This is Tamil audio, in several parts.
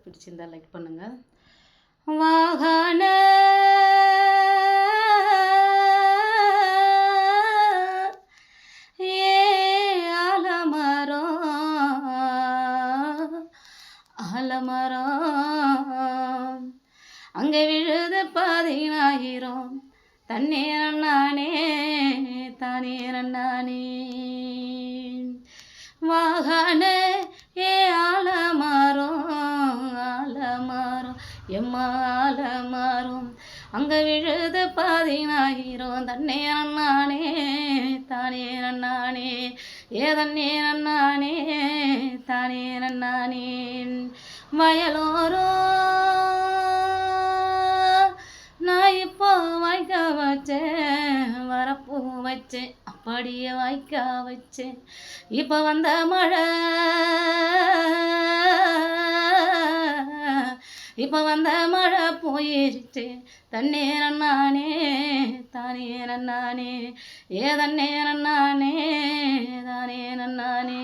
பிடிச்சிருந்தா லைக் பண்ணுங்கள் வாகன ஏ ஆலமரம் ஆலமரம் அங்கே விழுது பதினாயிரம் தண்ணீரம் நானே தண்ணீரம் நானே வாகன ஆலமரம் மாறும். அங்கே விழுது பதினாயிரம் தண்ணீரம் அண்ணானே தானே அண்ணானே ஏ அண்ணானே நானே தானேரம் நானே நான் இப்போ வாய்க்க வச்சேன். வரப்பூ வச்சேன். அப்படியே வாய்க்க வச்சேன். இப்போ வந்த மழை இப்போ வந்த மழை போயிருச்சு. தண்ணீரம் நானே தானேரம் நானே ஏ தண்ணீரம் நானே தானே நானே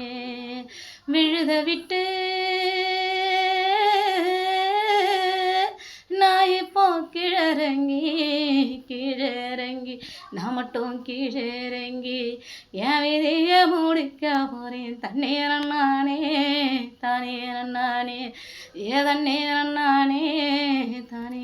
விழுத விட்டு நான் இப்போ கீழறங்கி கீழறங்கி நான் மட்டும் கீழறங்கி என் விதியை முடிக்க போகிறேன் தண்ணீரம் நானே தானே நானே ஏ தண்ணீரம் நானே தானே